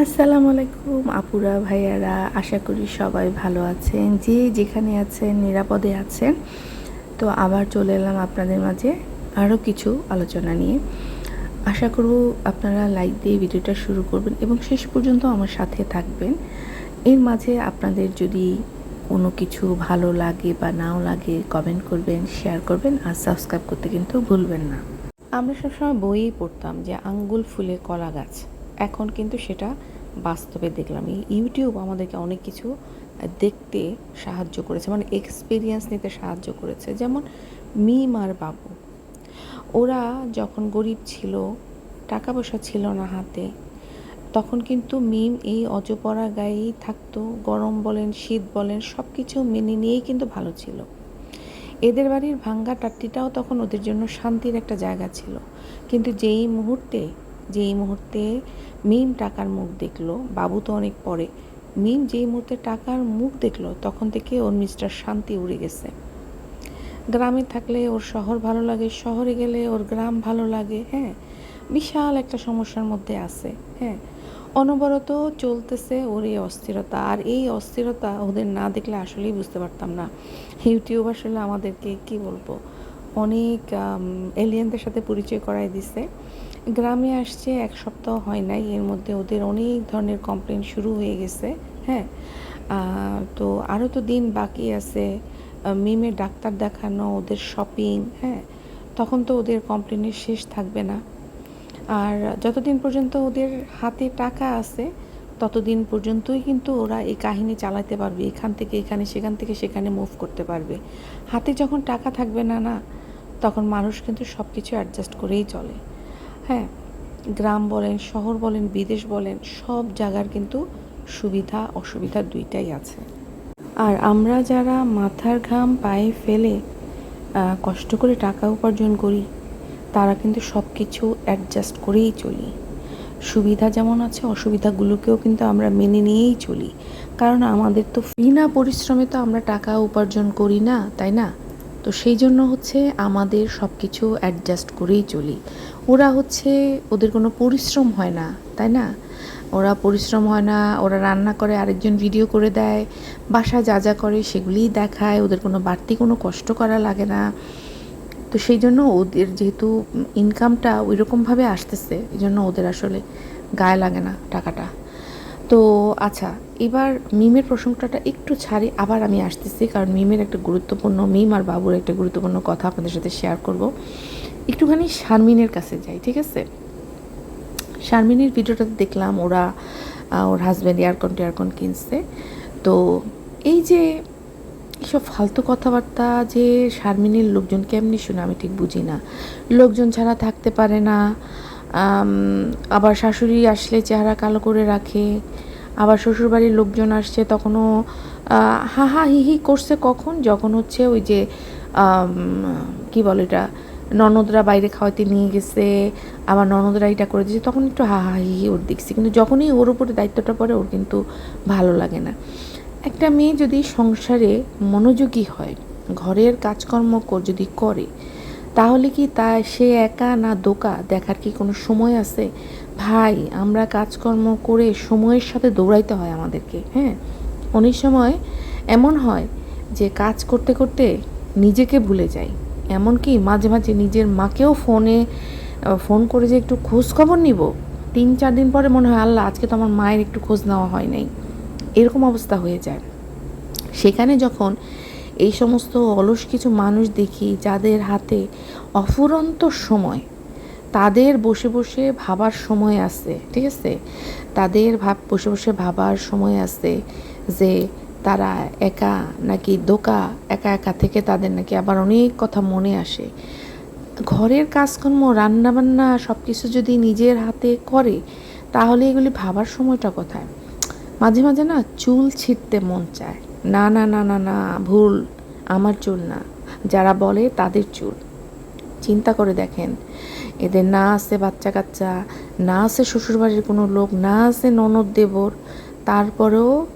আসসালামু আলাইকুম, আপুরা, ভাইয়ারা, আশা করি সবাই ভালো আছেন। যে যেখানে আছেন, নিরাপদে আছেন। তো আবার চলে এলাম আপনাদের মাঝে আরও কিছু আলোচনা নিয়ে। আশা করব আপনারা লাইক দিয়ে ভিডিওটা শুরু করবেন এবং শেষ পর্যন্ত আমার সাথে থাকবেন। এর মাঝে আপনাদের যদি কোনো কিছু ভালো লাগে বা নাও লাগে কমেন্ট করবেন শেয়ার করবেন আর সাবস্ক্রাইব করতে কিন্তু ভুলবেন না। আমরা সবসময় বইয়েই পড়তাম যে আঙ্গুল ফুলে কলা গাছ। এখন কিন্তু সেটা বাস্তবে দেখলাম। এই ইউটিউব আমাদেরকে অনেক কিছু দেখতে সাহায্য করেছে মানে এক্সপিরিয়েন্স নিতে সাহায্য করেছে। যেমন মিম আর বাবু। ওরা যখন গরিব ছিল টাকা পয়সা ছিল না হাতে, তখন কিন্তু মিম এই অজপরা গায়েই থাকতো। গরম বলেন, শীত বলেন সব কিছু মেনে নিয়েই কিন্তু ভালো ছিল। এদের বাড়ির ভাঙ্গা টাট্টিটাও তখন ওদের জন্য শান্তির একটা জায়গা ছিল। কিন্তু যেই মুহূর্তে যেই মুহূর্তে মিম টাকার মুখ দেখল, বাবু তো অনেক পরে, মিম যেই মুহূর্তে টাকার মুখ দেখল, তখন থেকে ওর মিস্টার শান্তি উড়ে গেছে। গ্রামে থাকলে ওর শহর ভালো লাগে, শহরে গেলে ওর গ্রাম ভালো লাগে হ্যাঁ বিশাল একটা সমস্যার মধ্যে আছে হ্যাঁ। অনবরত চলতেছে ওর এই অস্থিরতা, আর এই অস্থিরতা ওদের না দেখলে আসলেই বুঝতে পারতাম না। ইউটিউব আসলে আমাদেরকে কি বলব, অনেক এলিয়েনদের সাথে পরিচয় করাই দিছে। গ্রামে আসছে, এক সপ্তাহ হয় নাই, এর মধ্যে ওদের অনেক ধরনের কমপ্লেন শুরু হয়ে গেছে হ্যাঁ? তো আরও তো দিন বাকি আছে মিমে ডাক্তার দেখানো, ওদের শপিং হ্যাঁ? তখন তো ওদের কমপ্লেনের শেষ থাকবে না। আর যতদিন পর্যন্ত ওদের হাতে টাকা আছে, ততদিন পর্যন্তই কিন্তু ওরা এই কাহিনী চালাতে পারবে, এখান থেকে এখানে, সেখান থেকে সেখানে মুভ করতে পারবে। হাতে যখন টাকা থাকবে না না, তখন মানুষ কিন্তু সব কিছু অ্যাডজাস্ট করেই চলে। হ্যাঁ গ্রাম বলেন, শহর বলেন, বিদেশ বলেন, সব জায়গার কিন্তু সুবিধা, অসুবিধা দুইটাই আছে। আর আমরা যারা মাথার ঘাম পায়ে ফেলে কষ্ট করে টাকা উপার্জন করি, তারা কিন্তু সব কিছু অ্যাডজাস্ট করেই চলি। সুবিধা যেমন আছে, অসুবিধাগুলোকেও কিন্তু আমরা মেনে নিয়েই চলি। কারণ আমাদের তো বিনা পরিশ্রমে তো আমরা টাকা উপার্জন করি না, তাই না? তো সেই জন্য হচ্ছে আমাদের সব কিছু অ্যাডজাস্ট করেই চলি। ওরা হচ্ছে, ওদের কোনো পরিশ্রম হয় না, তাই না? ওরা পরিশ্রম হয় না, ওরা রান্না করে, আরেকজন ভিডিও করে দেয়, বাসা যা যা করে সেগুলিই দেখায়, ওদের কোনো বাড়তি কোনো কষ্ট করা লাগে না। তো সেই জন্য ওদের যেহেতু ইনকামটা ওই রকমভাবে আসতেছে, এই জন্য ওদের আসলে গায়ে লাগে না টাকাটা। তো আচ্ছা এবার মিমের প্রসঙ্গটা একটু ছাড়ি, আবার আমি আসতেছি, কারণ মিমের একটা গুরুত্বপূর্ণ, মিম আর বাবুর একটা গুরুত্বপূর্ণ কথা আপনাদের সাথে শেয়ার করব। একটুখানি শারমিনের কাছে যাই, ঠিক আছে? শারমিনের ভিডিওটাতে দেখলাম, ওরা ওর হাজব্যান্ড এয়ারকন টেয়ারকন কিনছে। তো এই যে এসব ফালতু কথাবার্তা যে শারমিনের লোকজন কেমনি শুনে আমি ঠিক বুঝি না। লোকজন ছাড়া থাকতে পারে না আবার শাশুড়ি আসলে চেহারা কালো করে রাখে, আবার শ্বশুরবাড়ির লোকজন আসছে তখনও হা হা, হি হি করছে কখন? যখন হচ্ছে ওই যে কি বলে এটা, ননদরা বাইরে খাওয়াতে নিয়ে গেছে, আবার ননদরা এটা করে দিয়েছে, তখন একটু হা হা, হি ওর দেখছি। কিন্তু যখনই ওর উপরে দায়িত্বটা পড়ে, ওর কিন্তু ভালো লাগে না। একটা মেয়ে যদি সংসারে মনোযোগী হয়, ঘরের কাজকর্ম যদি করে তাহলে কি তা সে একা না দোকা? দেখার কি কোনো সময় আছে? ভাই, আমরা কাজকর্ম করে সময়ের সাথে দৌড়াইতে হয় আমাদেরকে হ্যাঁ? অনেক সময় এমন হয় যে কাজ করতে করতে নিজেকে ভুলে যাই। এমনকি মাঝে মাঝে নিজের মাকেও ফোনে ফোন করে যে একটু খোঁজ খবর নিব। তিন চার দিন পরে মনে হয়, আল্লাহ, আজকে তো আমার মায়ের একটু খোঁজ নেওয়া হয় নাই। এরকম অবস্থা হয়ে যায়। সেখানে যখন এই সমস্ত অলস কিছু মানুষ দেখি যাদের হাতে অফুরন্ত সময়, তাদের বসে বসে ভাবার সময় আছে, ঠিক আছে? তাদের ভাব, বসে বসে ভাবার সময় আছে যে তারা একা নাকি দোকা, একা একা থেকে তাদের নাকি আবার অনেক কথা মনে আসে। ঘরের কাজকর্ম, রান্নাবান্না সব কিছু যদি নিজের হাতে করে, তাহলে এগুলি ভাবার সময়টা কোথায়? মাঝে মাঝে না চুল ছিঁড়তে মন চায়। না না না না না, ভুল, আমার চুল না। যারা বলে তাদের চুল। চিন্তা করে দেখেন, এদের না আছে বাচ্চা কাচ্চা, না আছে শ্বশুরবাড়ির কোনো লোক, না আছে ননদ দেবর, তারপরেও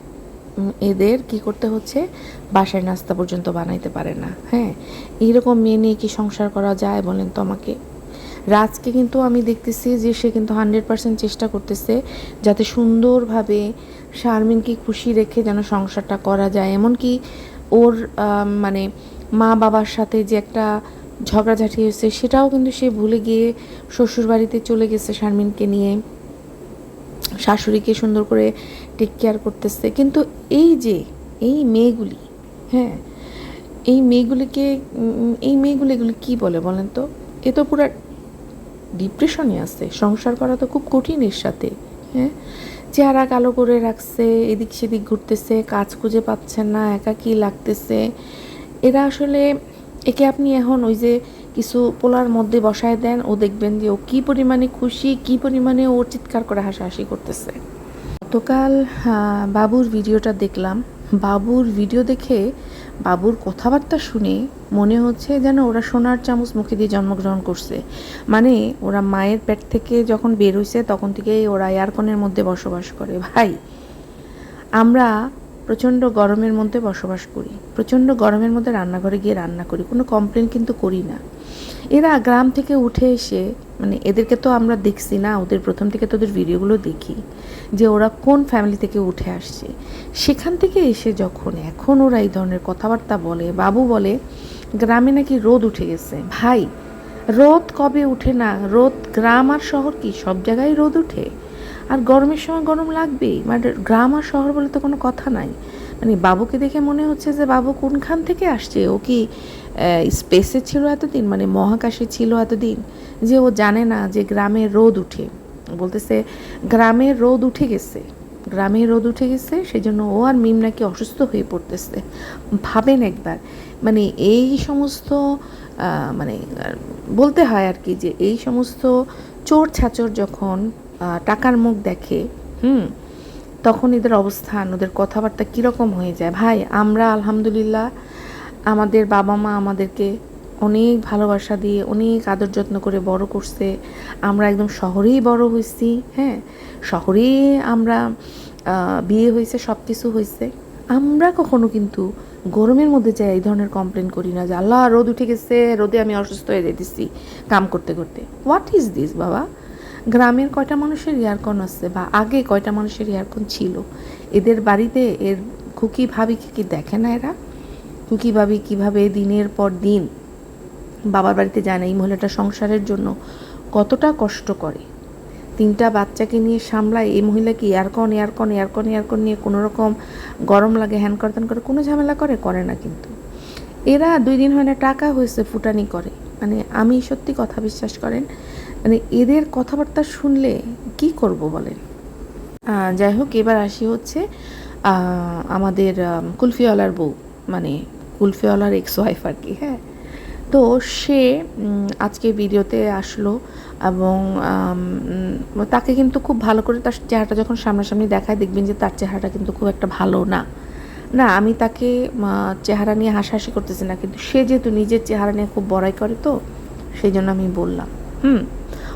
এদের কি করতে হচ্ছে? বাসায় নাস্তা পর্যন্ত বানাইতে পারে না। হ্যাঁ এইরকম মেয়ে নিয়ে কি সংসার করা যায় বলেন তো আমাকে? রাজকে কিন্তু আমি দেখতেছি যে সে কিন্তু হান্ড্রেড পার্সেন্ট চেষ্টা করতেছে যাতে সুন্দরভাবে শারমিনকে খুশি রেখে যেন সংসারটা করা যায়। এমনকি ওর মানে মা বাবার সাথে যে একটা ঝগড়াঝাটি হয়েছে, সেটাও কিন্তু সে ভুলে গিয়ে শ্বশুর বাড়িতে চলে গেছে শারমিনকে নিয়ে। শাশুড়িকে সুন্দর করে টেক কেয়ার করতেছে। কিন্তু এই যে, এই মেয়েগুলি হ্যাঁ এই মেয়েগুলিকে এই মেয়েগুলি এগুলি কী বলে বলেন তো? এ তো পুরা ডিপ্রেশনে আছে। সংসার করা তো খুব কঠিন এর সাথে হ্যাঁ? চেহারা কালো করে রাখছে, এদিক সেদিক ঘুরতেছে, কাজ খুঁজে পাচ্ছেন না একাকী লাগতেছে? এরা আসলে একে আপনি এখন ওই যে কিছু পোলার মধ্যে বসায় দেন, ও দেখবেন যে ও কী পরিমাণে খুশি, কী পরিমাণে ও চিৎকার করে হাসাহাসি করতেছে। গতকাল বাবুর ভিডিওটা দেখলাম। বাবুর ভিডিও দেখে বাবুর কথাবার্তা শুনে মনে হচ্ছে যেন ওরা সোনার চামচ মুখে দিয়ে জন্মগ্রহণ করছে। মানে ওরা মায়ের পেট থেকে যখন বের হইছে, তখন থেকেই ওরা এয়ারকনের মধ্যে বসবাস করে। ভাই, আমরা প্রচণ্ড গরমের মধ্যে বসবাস করি। প্রচণ্ড গরমের মধ্যে রান্নাঘরে গিয়ে রান্না করি। কোনো কমপ্লেন কিন্তু করি না। এরা গ্রাম থেকে উঠে এসে মানে এদেরকে তো আমরা দেখছি না, ওদের প্রথম থেকে তো ওদের ভিডিওগুলো দেখি। যে ওরা কোন ফ্যামিলি থেকে উঠে আসছে। সেখান থেকে এসে যখন এখন ওরা এই ধরনের কথাবার্তা বলে, বাবু বলে, গ্রামে নাকি রোদ উঠে গেছে। ভাই, রোদ কবে উঠে না? রোদ গ্রাম আর শহর কি? সব জায়গায় রোদ উঠে? আর গরমের সময় গরম লাগবেই। মানে গ্রাম আর শহর বলে তো কোনো কথা নাই। মানে বাবুকে দেখে মনে হচ্ছে যে বাবু কোনখান থেকে আসছে? ও কি স্পেসে ছিল এতদিন? মানে মহাকাশে ছিল এতদিন? যে ও জানে না যে গ্রামে রোদ উঠে। বলতেছে গ্রামে রোদ উঠে গেছে। গ্রামে রোদ উঠে গেছে সেই জন্য ও আর মিম নাকি অসুস্থ হয়ে পড়তেছে। ভাবেন একবার। মানে এই সমস্ত মানে বলতে হয় আর কি যে এই সমস্ত চোর ছাচর যখন টাকার মুখ দেখে, হুম, তখন এদের অবস্থান, ওদের কথাবার্তা কীরকম হয়ে যায়? ভাই, আমরা আলহামদুলিল্লাহ, আমাদের বাবা মা আমাদেরকে অনেক ভালোবাসা দিয়ে, অনেক আদর যত্ন করে বড় করছে। আমরা একদম শহরেই বড় হয়েছি হ্যাঁ? শহরেই আমরা বিয়ে হয়েছে সব কিছু হয়েছে। আমরা কখনো কিন্তু গরমের মধ্যে যাই এই ধরনের কমপ্লেন করি না যে, আল্লাহ, রোদ উঠে গেছে, রোদে আমি অসুস্থ হয়ে যেতেছি কাম করতে করতে। হোয়াট ইজ দিস বাবা? গ্রামের কয়টা মানুষের এয়ারকন আছে বা আগে কয়টা মানুষের এয়ারকন ছিল? এদের বাড়িতে এর খুকি ভাবি কি দেখে না এরা? খুকি ভাবি কীভাবে দিনের পর দিন বাবার বাড়িতে যায় না, এই মহিলাটা সংসারের জন্য কতটা কষ্ট করে। তিনটা বাচ্চাকে নিয়ে সামলায়, এই মহিলা কি এয়ারকন এয়ারকন এয়ারকন এয়ারকন নিয়ে কোনো রকম গরম লাগে, হ্যান করতেন করে, কোনো ঝামেলা করে? করে না কিন্তু। এরা দুই দিন হয় না, টাকা হয়েছে, ফুটানি করে। মানে আমি সত্যি কথা বিশ্বাস করেন মানে এদের কথাবার্তা শুনলে কি করব বলেন? যাই হোক, এবার আসি হচ্ছে আমাদের কুলফিওয়ালার বউ মানে কুলফিওয়ালার এক্স ওয়াইফ আর কি হ্যাঁ? তো সে আজকে ভিডিওতে আসলো এবং তাকে কিন্তু খুব ভালো করে তার চেহারাটা যখন সামনাসামনি দেখায় দেখবেন যে তার চেহারাটা কিন্তু খুব একটা ভালো না। না, আমি তাকে চেহারা নিয়ে হাসাহাসি করতেছি না, কিন্তু সে যেহেতু নিজের চেহারা নিয়ে খুব বড়াই করে তো, সেই জন্য আমি বললাম, হুম,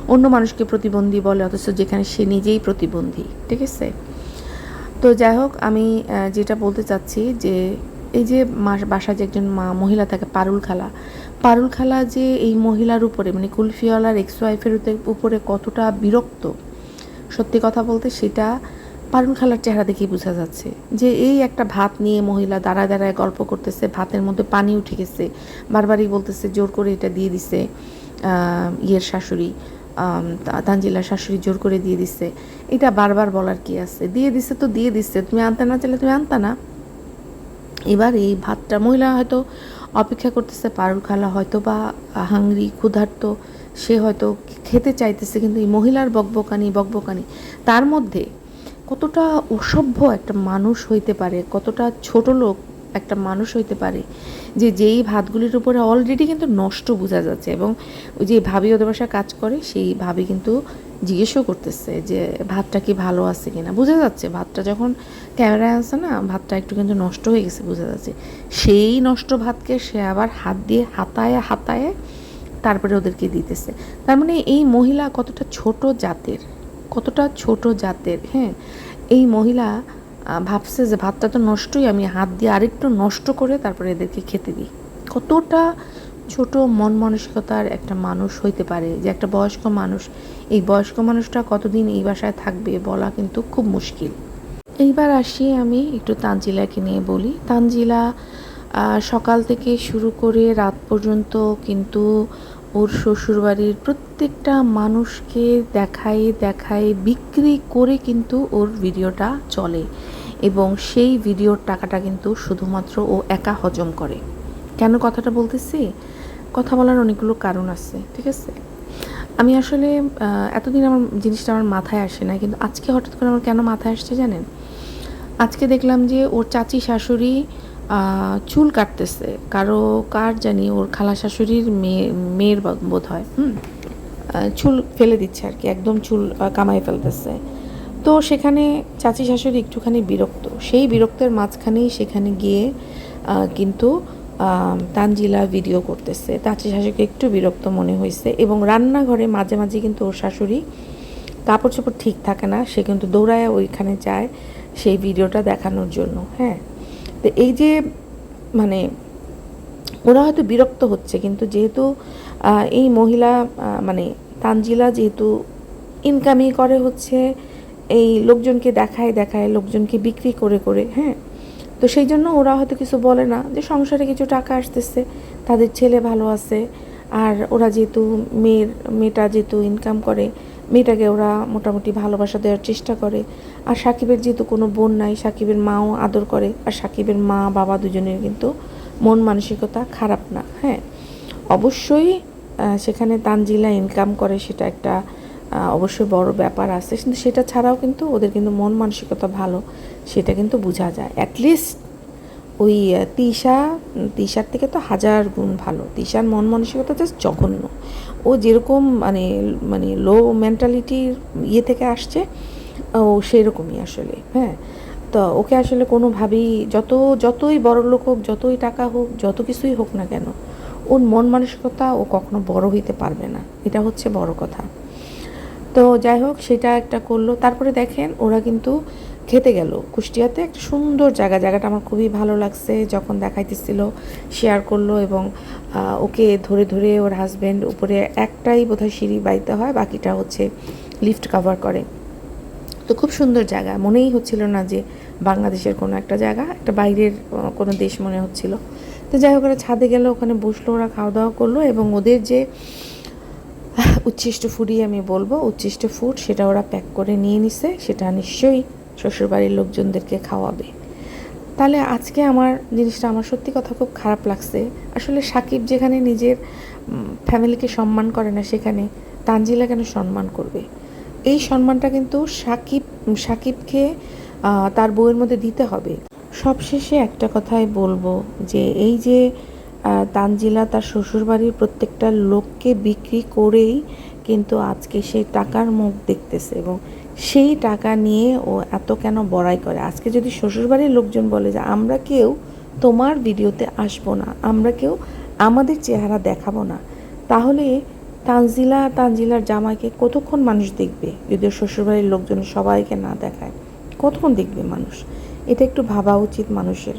অন্য মানুষকে প্রতিবন্ধী বলে, অথচ যেখানে সে নিজেই প্রতিবন্ধী। ঠিক আছে? তো যাই হোক, আমি যেটা বলতে চাচ্ছি যে, এই যে মা- বাসায় যে একজন মা, মহিলা থাকে, পারুল খালা পারুল খালা যে এই মহিলার উপরে মানে কুলফিওয়ালার এক্স ওয়াইফের উপরে কতটা বিরক্ত, সত্যি কথা বলতে সেটা পারুল খালার চেহারা দেখেই বোঝা যাচ্ছে। যে এই একটা ভাত নিয়ে মহিলা দাঁড়ায় দাঁড়ায় গল্প করতেছে, ভাতের মধ্যে পানি উঠে গেছে, বারবারই বলতেছে জোর করে এটা দিয়ে দিছে ইয়ের শাশুড়ি তানজিলার শাশুড়ি জোর করে দিয়ে দিছে। এটা বারবার বলার কি আছে? দিয়ে দিছে তো দিয়ে দিচ্ছে তুমি আনতে না চাইলে তুমি আনতা না। এবার এই ভাতটা মহিলা হয়তো অপেক্ষা করতেছে, পারুল খালা হয়তো বা হাংরি, ক্ষুধার্ত, সে হয়তো খেতে চাইতেছে, কিন্তু এই মহিলার বকবকানি বকবকানি, তার মধ্যে কতটা অসভ্য একটা মানুষ হইতে পারে, কতটা ছোট লোক একটা মানুষ হইতে পারে, যে যেই ভাতগুলির উপরে অলরেডি কিন্তু নষ্ট বোঝা যাচ্ছে এবং ওই যে ভাবি বাসায় কাজ করে, সেই ভাবি কিন্তু জিজ্ঞেসও করতেছে যে, ভাতটা কি ভালো আছে কিনা? বোঝা যাচ্ছে, ভাতটা যখন ক্যামেরায় আছে না, ভাতটা একটু কিন্তু নষ্ট হয়ে গেছে, বোঝা যাচ্ছে। সেই নষ্ট ভাতকে সে আবার হাত দিয়ে হাতায় হাতায় তারপরে ওদেরকে দিতেছে। তার মানে এই মহিলা কতটা ছোট জাতের, কতটা ছোট জাতের হ্যাঁ? এই মহিলা ভাবছে যে, ভাতটা তো নষ্টই, আমি হাত দিয়ে আরেকটু নষ্ট করে তারপরে এদেরকে খেতে দিই। কতটা ছোট মন মানসিকতার একটা মানুষ হইতে পারে, যে একটা বয়স্ক মানুষ। এই বয়স্ক মানুষটা কতদিন এই বাসায় থাকবে বলা কিন্তু খুব মুশকিল। এইবার আসি আমি একটু তানজিলাকে নিয়ে বলি। তানজিলা সকাল থেকে শুরু করে রাত পর্যন্ত কিন্তু ওর শ্বশুরবাড়ির প্রত্যেকটা মানুষকে দেখায় দেখায়, বিক্রি করে কিন্তু ওর ভিডিওটা চলে এবং সেই ভিডিওর টাকাটা কিন্তু শুধুমাত্র ও একা হজম করে। কেন কথাটা বলতেছি? কথা বলার অনেকগুলো কারণ আছে, ঠিক আছে? আমি আসলে এতদিন আমার জিনিসটা আমার মাথায় আসে না কিন্তু আজকে হঠাৎ করে আমার কেন মাথায় আসছে জানেন? আজকে দেখলাম যে ওর চাচি শাশুড়ি চুল কাটতেছে। কারও কার জানি ওর খালা শাশুড়ির মেয়ে, মেয়ের বোধ হয় হুম? চুল ফেলে দিচ্ছে আর কি, একদম চুল কামাই ফেলতেছে। তো সেখানে চাচি শাশুড়ি একটুখানি বিরক্ত। সেই বিরক্তের মাঝখানেই সেখানে গিয়ে কিন্তু তানজিলা ভিডিও করতেছে। চাচি শাশুড়িকে একটু বিরক্ত মনে হয়েছে এবং রান্নাঘরে মাঝে মাঝে কিন্তু ওর শাশুড়ি কাপড় চোপড় ঠিক থাকে না, সে কিন্তু দৌড়ায় ওইখানে যায় সেই ভিডিওটা দেখানোর জন্য হ্যাঁ। তো এই যে মানে ওরা হয়তো বিরক্ত হচ্ছে কিন্তু যেহেতু এই মহিলা মানে তানজিলা যেহেতু ইনকামই করে হচ্ছে, এই লোকজনকে দেখায় দেখায় লোকজনকে বিক্রি করে করে হ্যাঁ। তো সেই জন্য ওরা হয়তো কিছু বলে না যে সংসারে কিছু টাকা আসতেছে, তাদের ছেলে ভালো আছে, আর ওরা যেহেতু মেয়ের, মেয়েটা যেহেতু ইনকাম করে, মেয়েটাকে ওরা মোটামুটি ভালোবাসা দেওয়ার চেষ্টা করে। আর সাকিবের যেহেতু কোনো বোন নাই, সাকিবের মাও আদর করে, আর সাকিবের মা, বাবা দুজনের কিন্তু মন মানসিকতা খারাপ না হ্যাঁ? অবশ্যই সেখানে তানজিলা ইনকাম করে সেটা একটা অবশ্যই বড় ব্যাপার আছে। কিন্তু সেটা ছাড়াও কিন্তু ওদের কিন্তু মন মানসিকতা ভালো, সেটা কিন্তু বোঝা যায়। অ্যাটলিস্ট ওই তিশা তিশার থেকে তো হাজার গুণ ভালো। তিশার মন মানসিকতা জাস্ট জঘন্য। ও যেরকম মানে মানে লো মেন্টালিটির ইয়ে থেকে আসছে, ও সেরকমই আসলে হ্যাঁ। তো ওকে আসলে কোনোভাবেই যত, যতই বড় লোক হোক, যতই টাকা হোক, যত কিছুই হোক না কেন, ওর মন মানসিকতা ও কখনো বড় হইতে পারবে না। এটা হচ্ছে বড় কথা। তো যাই হোক, সেটা একটা করল। তারপরে দেখেন, ওরা কিন্তু খেতে গেল। কুষ্টিয়াতে একটা সুন্দর জায়গা। জায়গাটা আমার খুবই ভালো লাগছে। যখন দেখাইতেছিল শেয়ার করল এবং ওকে ধরে ধরে ওর হাজব্যান্ড উপরে একটাই বোধহয় সিঁড়ি বাইতে হয়, বাকিটা হচ্ছে লিফট কভার করে। তো খুব সুন্দর জায়গা। মনেই হচ্ছিল না যে বাংলাদেশের কোনো একটা জায়গা, একটা বাইরের কোনো দেশ মনে হচ্ছিল। তো যাই হোক, ওরা ছাদে গেল, ওখানে বসল, ওরা খাওয়া দাওয়া করল এবং ওদের যে উচ্ছিষ্ট ফুডই আমি বলব। উচ্ছিষ্ট ফুড সেটা ওরা প্যাক করে নিয়ে নিছে, সেটা নিশ্চয়ই শ্বশুরবাড়ির লোকজনদেরকে খাওয়াবে। তাহলে আজকে আমার জিনিসটা, আমার সত্যি কথা খুব খারাপ লাগছে। আসলে সাকিব যেখানে নিজের ফ্যামিলিকে সম্মান করে না, সেখানে তানজিলা কেন সম্মান করবে? এই সম্মানটা কিন্তু সাকিব, সাকিবকে তার বউয়ের মধ্যে দিতে হবে। সবশেষে একটা কথাই বলব যে, এই যে তানজিলা তার শ্বশুরবাড়ির প্রত্যেকটা লোককে বিক্রি করেই কিন্তু আজকে সেই টাকার মুখ দেখতেছে এবং সেই টাকা নিয়ে ও এত কেন বড়াই করে? আজকে যদি শ্বশুরবাড়ির লোকজন বলে যে, আমরা কেউ তোমার ভিডিওতে আসব না, আমরা কেউ আমাদের চেহারা দেখাবো না, তাহলে তানজিলা তানজিলার জামাইকে কতক্ষণ মানুষ দেখবে যদি ওর শ্বশুরবাড়ির লোকজন সবাইকে না দেখায়? কতক্ষণ দেখবে মানুষ? এটা একটু ভাবা উচিত মানুষের।